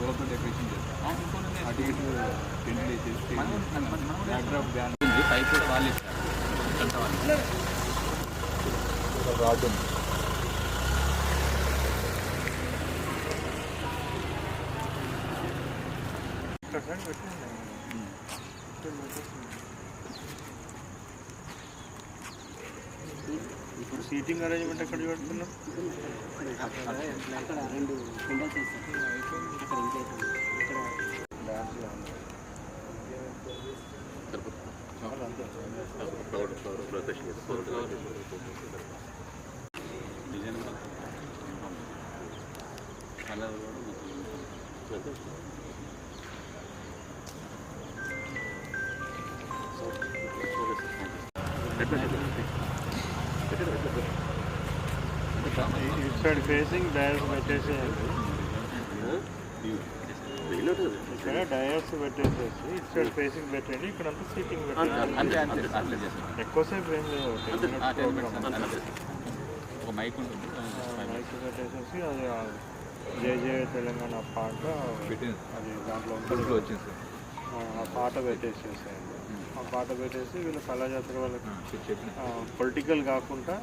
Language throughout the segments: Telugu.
డెవలప్మెంట్ డెకరేషన్ చేస్తాం ఆ టికెట్ టెంట్ వేసేసి బ్యాక్డ్రాప్ బ్యాన్ పైకి కూడా వాళ్ళు రాజు ఫ్రెండ్ పెట్టింది సీటింగ్ అరేంజ్మెంట్ ఎక్కడ పెడుతున్నాం అక్కడ రెండు ఇటు సైడ్ ఫేసింగ్ డయర్స్ పెట్టేసేయండి ఇక్కడ డయర్స్ పెట్టేసేసి ఇటు సైడ్ ఫేసింగ్ పెట్టండి ఇక్కడ అంతా సీటింగ్ పెట్టండి ఎక్కువసేపు ఏం లేదు ఒక మైక్ ఉంటుంది మైక్ పెట్టేసేసి అది ఆ జై జయ తెలంగాణ పాట అది దాంట్లో వచ్చింది సార్ పాట పెట్టేసేసాయండి. ఆ పాట పెట్టేసి వీళ్ళు కళాజాతర వాళ్ళకి పొలిటికల్ కాకుండా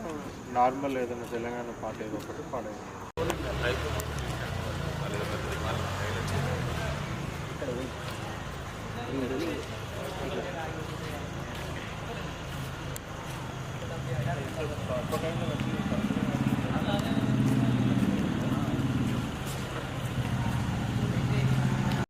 నార్మల్ ఏదైనా తెలంగాణ పాట ఏదో ఒకటి పాడే ఇక్కడ